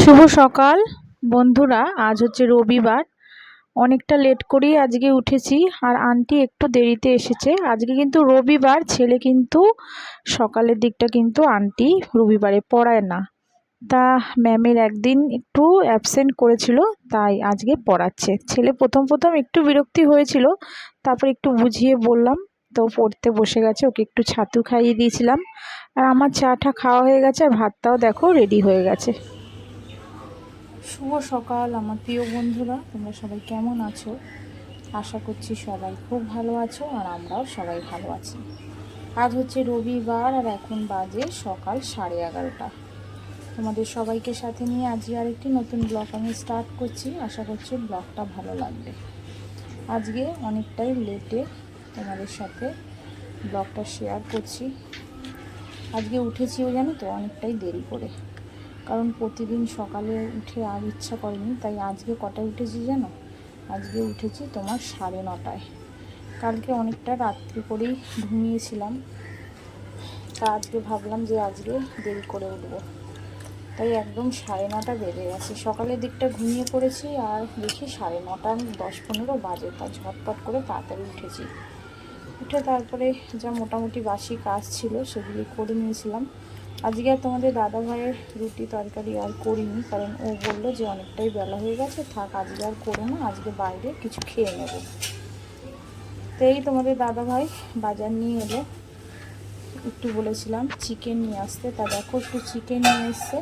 শুভ সকাল। বন্ধুরা, আজ হচ্ছে রবিবার। অনেকটা লেট করেই আজকে উঠেছি, আর আন্টি একটু দেরিতে এসেছে। আজকে কিন্তু রবিবার, ছেলে কিন্তু সকালের দিকটা কিন্তু আন্টি রবিবারে পড়ায় না। তা ম্যামের একদিন একটু অ্যাবসেন্ট করেছিল, তাই আজকে পড়াচ্ছে। ছেলে প্রথম প্রথম একটু বিরক্তি হয়েছিল, তারপর একটু বুঝিয়ে বললাম, তো পড়তে বসে গেছে, ওকে একটু ছাতু খাইয়ে দিয়েছিলাম। আর আমার চাটা খাওয়া হয়ে গেছে, আর ভাতটাও দেখো রেডি হয়ে গেছে। শুভ সকাল, আমার প্রিয় বন্ধুরা। তোমরা সবাই কেমন আছো? আশা করছি সবাই খুব ভালো আছো আর আমরাও সবাই ভালো আছি। আজ হচ্ছে রবিবার আর এখন বাজে সকাল সাড়ে এগারোটা। তোমাদের সবাইকে সাথে নিয়ে আজকে আরেকটি নতুন ব্লগ আমি স্টার্ট করছি। আশা করছি ব্লগটা ভালো লাগবে। আজকে অনেকটাই লেটে তোমাদের সাথে ব্লগটা শেয়ার করছি। আজকে উঠেছিও জানি তো অনেকটাই দেরি করে। কারণ প্রতিদিন সকালে উঠে আর ইচ্ছা করেনি, তাই আজকে কটায় উঠেছি জানো? আজকে উঠেছি তোমার সাড়ে নটায়। কালকে অনেকটা রাত্রি করেই ঘুমিয়েছিলাম। তা আজকে ভাবলাম যে আজকে দেরি করে উঠবো। তাই একদম সাড়ে নটা বেজে গেছে। সকালের দিকটা ঘুমিয়ে পড়েছি আর দেখি সাড়ে নটা, দশ পনেরো বাজে। তা ঝটপট করে তাড়াতাড়ি উঠেছি। উঠে তারপরে যা মোটামুটি বাসি কাজ ছিল সেগুলি করে নিয়েছিলাম। আজকে আর তোমাদের দাদা ভাইয়ের রুটি তরকারি আর করিনি, কারণ ও বলল যে অনেকটাই বেলা হয়ে গেছে, থাক আজকে আর করো না, আজকে বাইরে কিছু খেয়ে নেব। তো এই তোমাদের দাদা ভাই বাজার নিয়ে এলো। একটু বলেছিলাম চিকেন নিয়ে আসতে, তা দেখো একটু চিকেন নিয়ে এসছে।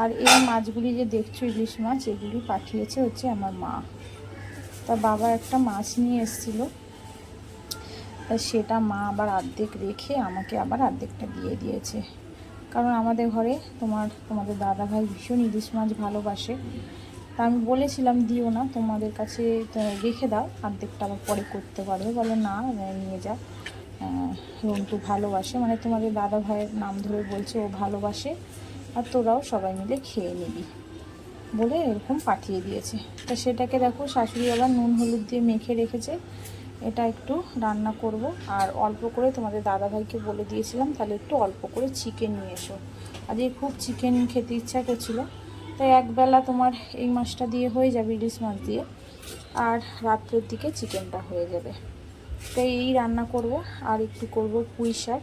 আর এই মাছগুলি যে দেখছ, ইলিশ মাছ, এগুলি পাঠিয়েছে হচ্ছে আমার মা। তা বাবা একটা মাছ নিয়ে এসছিল। তা সেটা মা আবার অর্ধেক রেখে আমাকে আবার অর্ধেকটা দিয়ে দিয়েছে। কারণ আমাদের ঘরে তোমার, তোমাদের দাদা ভাই ভীষণ ইলিশ মাছ ভালোবাসে। তা আমি বলেছিলাম, দিও না, তোমাদের কাছে রেখে দাও অর্ধেকটা আবার পরে করতে পারবে। বলে, না নিয়ে যা। রন্টু ভালোবাসে। মানে তোমাদের দাদা ভাইয়ের নাম ধরে বলছে, ও ভালোবাসে, আর তোরাও সবাই মিলে খেয়ে নিবি। বলে এরকম পাঠিয়ে দিয়েছে। তা সেটাকে দেখো, শাশুড়ি আবার নুন হলুদ দিয়ে মেখে রেখেছে। এটা একটু রান্না করব। আর অল্প করে তোমাদের দাদাভাইকে বলে দিয়েছিলাম, তাহলে একটু অল্প করে চিকেন নিয়ে এসো। আজকে খুব চিকেন খেতে ইচ্ছা করছিল। তাই একবেলা তোমার এই মাছটা দিয়ে হয়ে যাবে, ইলিশ মাছ দিয়ে। আর রাত্রের দিকে চিকেনটা হয়ে যাবে। তাই এই রান্না করব। আর একটু করব পুঁই শাক।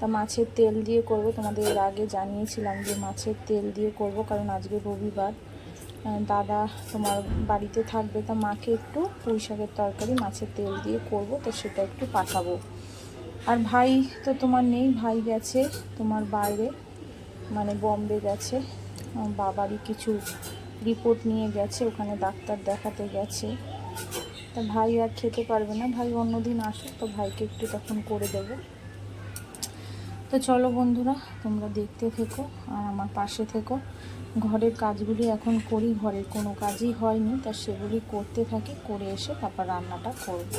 তা মাছের তেল দিয়ে করব। তোমাদের আগে জানিয়েছিলাম যে মাছের তেল দিয়ে করব, কারণ আজকে রবিবার। দাদা তোমার বাড়িতে থাকবে তা মাকে একটু পুঁই শাকের তরকারি, মাছের তেল দিয়ে করব, তো সেটা একটু পাঠাবো। আর ভাই তো তোমার নেই, ভাই গেছে তোমার বাইরে মানে বম্বে গেছে। বাবারই কিছু রিপোর্ট নিয়ে গেছে, ওখানে ডাক্তার দেখাতে গেছে। তা ভাই আর খেতে পারবে না, ভাই অন্যদিন আসুক, তো ভাইকে একটু তখন করে দেবো। তো চলো বন্ধুরা, তোমরা দেখতে থেকো আর আমার পাশে থেকো। ঘরের কাজগুলি এখন করি, ঘরের কোনো কাজই হয়নি, তা সেগুলি করতে থাকি, করে এসে তারপর রান্নাটা করব।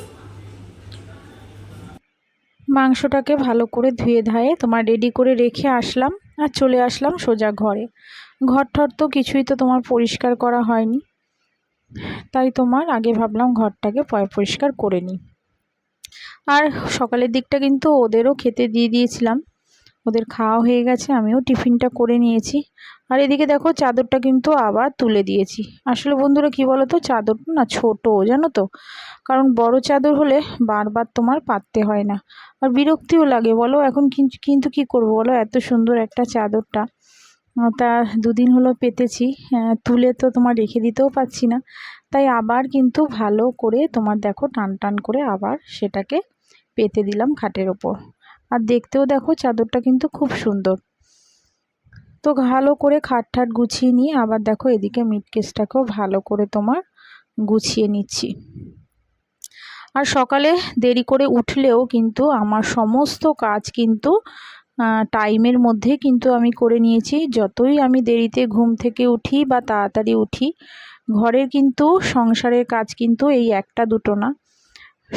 মাংসটাকে ভালো করে ধুয়ে ধায়ে তোমার রেডি করে রেখে আসলাম আর চলে আসলাম সোজা ঘরে। ঘর ঠর তো কিছুই তো তোমার পরিষ্কার করা হয়নি, তাই তোমার আগে ভাবলাম ঘরটাকে পরিষ্কার করে নিই। আর সকালের দিকটা কিন্তু ওদেরও খেতে দিয়ে দিয়েছিলাম, ওদের খাওয়া হয়ে গেছে, আমিও টিফিনটা করে নিয়েছি। আর এদিকে দেখো চাদরটা কিন্তু আবার তুলে দিয়েছি। আসলে বন্ধুরা কি বলো তো চাদরটা না ছোটো, জানো তো? কারণ বড় চাদর হলে বারবার তোমার পাততে হয় না। আর বিরক্তিও লাগে, বলো এখন কিন্তু কি করব বলো? এত সুন্দর একটা চাদরটা। তা দুদিন হলো পেতেছি। তুলে তো তোমার রেখে দিতেও পাচ্ছি না। তাই আবার কিন্তু ভালো করে তোমার দেখো টান টান করে আবার সেটাকে পেতে দিলাম খাটের ওপর। আর দেখতেও দেখো চাদরটা কিন্তু খুব সুন্দর। তো ভালো করে খাট ঠাট গুছিয়ে নিয়ে আবার দেখো এদিকে মিট কেসটাকেও ভালো করে তোমার গুছিয়ে নিচ্ছি। আর সকালে দেরি করে উঠলেও কিন্তু আমার সমস্ত কাজ কিন্তু টাইমের মধ্যে কিন্তু আমি করে নিয়েছি। যতই আমি দেরিতে ঘুম থেকে উঠি বা তাড়াতাড়ি উঠি, ঘরের কিন্তু সংসারের কাজ কিন্তু এই একটা দুটো না।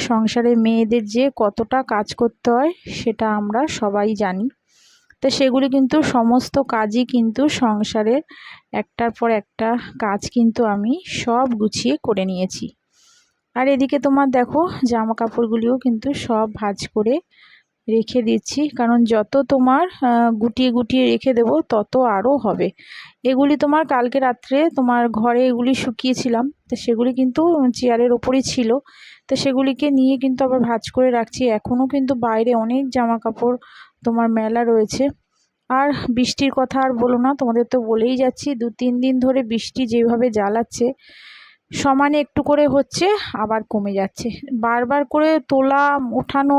সংসারে মেয়েদের যে কতটা কাজ করতে হয় সেটা আমরা সবাই জানি। তো সেগুলি কিন্তু সমস্ত কাজই কিন্তু সংসারের একটার পর একটা কাজ কিন্তু আমি সব গুছিয়ে করে নিয়েছি। আর এদিকে তোমার দেখো জামা কাপড়গুলিও কিন্তু সব ভাজ করে রেখে দিচ্ছি, কারণ যত তোমার গুটিয়ে গুটিয়ে রেখে দেবো তত আরও হবে। এগুলি তোমার কালকে রাত্রে তোমার ঘরে এগুলি শুকিয়েছিলাম, তো সেগুলি কিন্তু চেয়ারের ওপরই ছিল, তো সেগুলিকে নিয়ে কিন্তু আবার ভাজ করে রাখছি। এখনও কিন্তু বাইরে অনেক জামা কাপড় তোমার মেলা রয়েছে। আর বৃষ্টির কথা আর বলো না, তোমাদের তো বলেই যাচ্ছি, দু তিন দিন ধরে বৃষ্টি যেভাবে জ্বালাচ্ছে, সমানে একটু করে হচ্ছে, আবার কমে যাচ্ছে। বারবার করে তোলা ওঠানো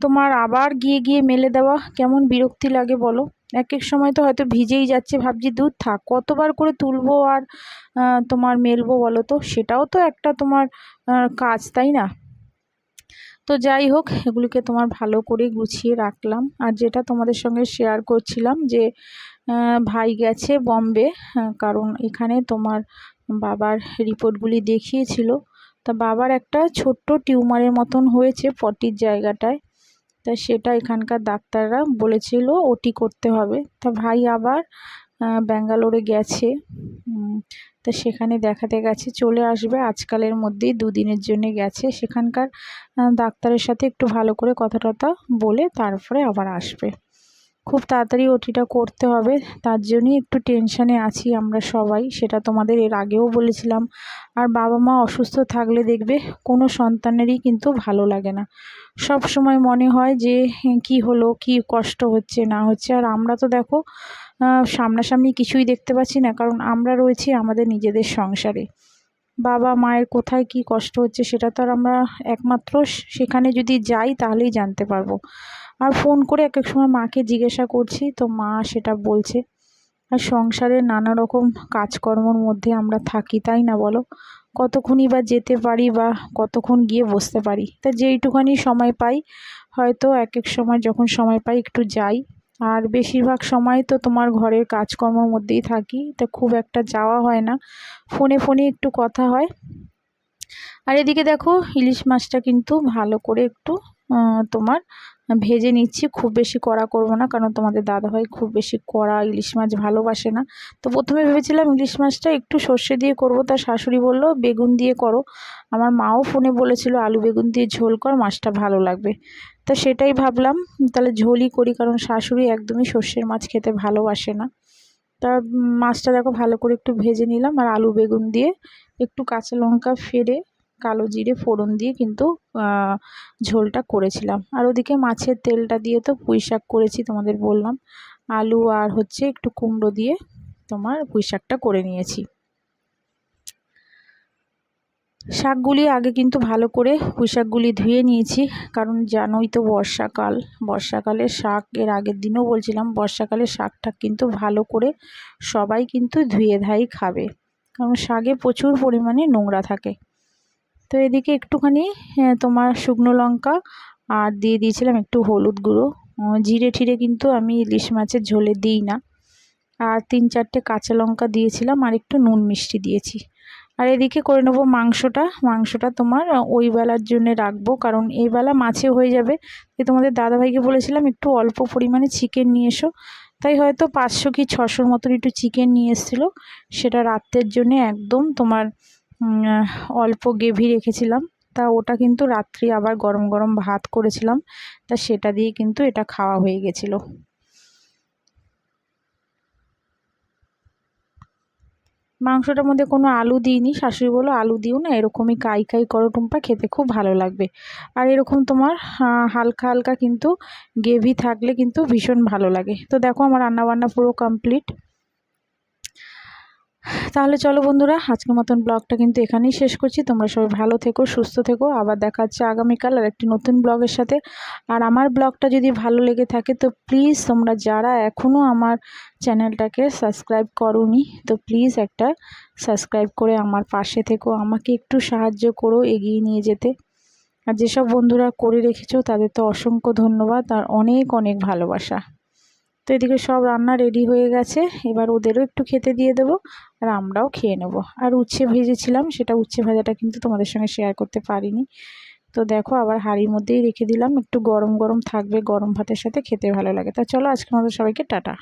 তোমার আবার গিয়ে গিয়ে মেলে দেওয়া, কেমন বিরক্তি লাগে বলো? এক এক সময় তো হয়তো ভিজেই যাচ্ছে, ভাবছি দুধ থাক, কতবার করে তুলবো আর তোমার মেলবো বলো তো? সেটাও তো একটা তোমার কাজ, তাই না? তো যাই হোক, এগুলিকে তোমার ভালো করে গুছিয়ে রাখলাম। আর যেটা তোমাদের সঙ্গে শেয়ার করছিলাম যে ভাই গেছে বম্বে কারণ এখানে তোমার বাবার রিপোর্টগুলি দেখিয়েছিল। তা বাবার একটা ছোট্ট টিউমারের মতন হয়েছে পটির জায়গাটায়। তা সেটা এখানকার ডাক্তাররা বলেছিল ওটি করতে হবে। তা ভাই আবার ব্যাঙ্গালোরে গেছে। তা সেখানে দেখাতে গেছে, চলে আসবে। আজকালের মধ্যেই দুদিনের জন্য গেছে। সেখানকার ডাক্তারের সাথে একটু ভালো করে কথা টথা বলে তারপরে আবার আসবে। খুব তাড়াতাড়ি ওটিটা করতে হবে। তার জন্যই একটু টেনশানে আছি আমরা সবাই, সেটা তোমাদের এর আগেও বলেছিলাম। আর বাবা মা অসুস্থ থাকলে দেখবে কোনো সন্তানেরই কিন্তু ভালো লাগে না। সব সময় মনে হয় যে কি হলো, কি কষ্ট হচ্ছে, না হচ্ছে। আর আমরা তো দেখো সামনাসামনি কিছুই দেখতে পাচ্ছি না, কারণ আমরা রয়েছি আমাদের নিজেদের সংসারে। বাবা মায়ের কোথায় কি কষ্ট হচ্ছে সেটা তো আর আমরা একমাত্র সেখানে যদি যাই তাহলেই জানতে পারব। আর ফোন করে এক এক সময় মাকে জিজ্ঞাসা করছি, তো মা সেটা বলছে, আর সংসারে নানা রকম কাজকর্মর মধ্যে আমরা থাকি, তাই না বলো? কতক্ষণই বা যেতে পারি বা কতক্ষণ গিয়ে বসতে পারি? তা যেইটুখানি সময় পাই, হয়তো এক এক সময় যখন সময় পাই একটু যাই। আর বেশিরভাগ সময় তো তোমার ঘরের কাজকর্মর মধ্যেই থাকি, তা খুব একটা যাওয়া হয় না। ফোনে ফোনে একটু কথা হয়। আর এদিকে দেখো, ইলিশ মাছটা কিন্তু ভালো করে একটু তোমার ভেজে নিচ্ছি, খুব বেশি কড়া করব না, কারণ তোমাদের দাদাভাই খুব বেশি কড়া ইলিশ মাছ ভালোবাসে না। তো প্রথমে ভেবেছিলাম ইলিশ মাছটা একটু সর্ষে দিয়ে করব তার শাশুড়ি বলল, বেগুন দিয়ে করো। আমার মাও ফোনে বলেছিল, আলু বেগুন দিয়ে ঝোল কর, মাছটা ভালো লাগবে। তা সেটাই ভাবলাম, তাহলে ঝোলই করি কারণ শাশুড়ি একদমই সর্ষের মাছ খেতে ভালোবাসে না। তা মাছটা দেখো ভালো করে একটু ভেজে নিলাম আর আলু বেগুন দিয়ে একটু কাঁচা লঙ্কা ফেরে কালো জিরে ফোড়ন দিয়ে কিন্তু ঝোলটা করেছিলাম। আর ওদিকে মাছের তেলটা দিয়ে তো পুঁই শাক করেছি তোমাদের বললাম। আলু আর হচ্ছে একটু কুমড়ো দিয়ে তোমার পুঁই শাকটা করে নিয়েছি। শাকগুলি আগে কিন্তু ভালো করে পুঁই শাকগুলি ধুয়ে নিয়েছি, কারণ জানোই তো বর্ষাকাল। বর্ষাকালে শাক, এর আগের দিনও বলছিলাম, বর্ষাকালে শাকটা কিন্তু ভালো করে সবাই কিন্তু ধুয়ে ধাই খাবে, কারণ শাকে প্রচুর পরিমাণে নোংরা থাকে। তো এদিকে একটুখানি তোমার শুকনো লঙ্কা আর দিয়ে দিয়েছিলাম একটু হলুদ গুঁড়ো। জিরে ঠিরে কিন্তু আমি ইলিশ মাছের ঝোলে দিই না। আর তিন চারটে কাঁচা লঙ্কা দিয়েছিলাম আর একটু নুন মিষ্টি দিয়েছি। আর এদিকে করে নেব মাংসটা। মাংসটা তোমার ওই বেলার জন্য রাখব, কারণ এই বেলা মাছে হয়ে যাবে। যে তোমাদের দাদাভাইকে বলেছিলাম, একটু অল্প পরিমাণে চিকেন নিয়ে এসো। তাই হয়তো পাঁচশো কি ছশোর মতন একটু চিকেন নিয়ে এসেছিল। সেটা রাত্রের জন্য একদম তোমার অল্প গ্রেভি রেখেছিলাম। তা ওটা কিন্তু রাত্রি আবার গরম গরম ভাত করেছিলাম। তা সেটা দিয়ে কিন্তু এটা খাওয়া হয়ে গেছিল। মাংসটার মধ্যে কোনো আলু দিইনি, শাশুড়ি বলো আলু দিও না, এরকমই কাই কাই করো টুম্পা, খেতে খুব ভালো লাগবে। আর এরকম তোমার হালকা হালকা কিন্তু গ্রেভি থাকলে কিন্তু ভীষণ ভালো লাগে। তো দেখো আমার রান্নাবান্না পুরো কমপ্লিট তাহলে চলো বন্ধুরা, আজকের মতন ব্লগটা কিন্তু এখানেই শেষ করছি। তোমরা সবাই ভালো থেকো, সুস্থ থেকো। আবার দেখা হচ্ছে আগামীকাল আর একটি নতুন ব্লগের সাথে। আর আমার ব্লগটা যদি ভালো লেগে থাকে, তো প্লিজ তোমরা যারা এখনও আমার চ্যানেলটাকে সাবস্ক্রাইব করোনি, তো প্লিজ একটা সাবস্ক্রাইব করে আমার পাশে থেকো। আমাকে একটু সাহায্য করো এগিয়ে নিয়ে যেতে। আর যেসব বন্ধুরা করে রেখেছো, তাদের তো অসংখ্য ধন্যবাদ। আর অনেক অনেক ভালোবাসা। তো এদিকে সব রান্না রেডি হয়ে গেছে। এবার ওদেরও একটু খেতে দিয়ে দেবো আর আমরাও খেয়ে নেব। আর উচ্ছে ভেজেছিলাম, সেটা উচ্ছে ভাজাটা কিন্তু তোমাদের সঙ্গে শেয়ার করতে পারিনি। তো দেখো আবার হাঁড়ির মধ্যেই রেখে দিলাম, একটু গরম গরম থাকবে, গরম ভাতের সাথে খেতে ভালো লাগে। তা চলো আজকে আমাদের সবাইকে টাটা।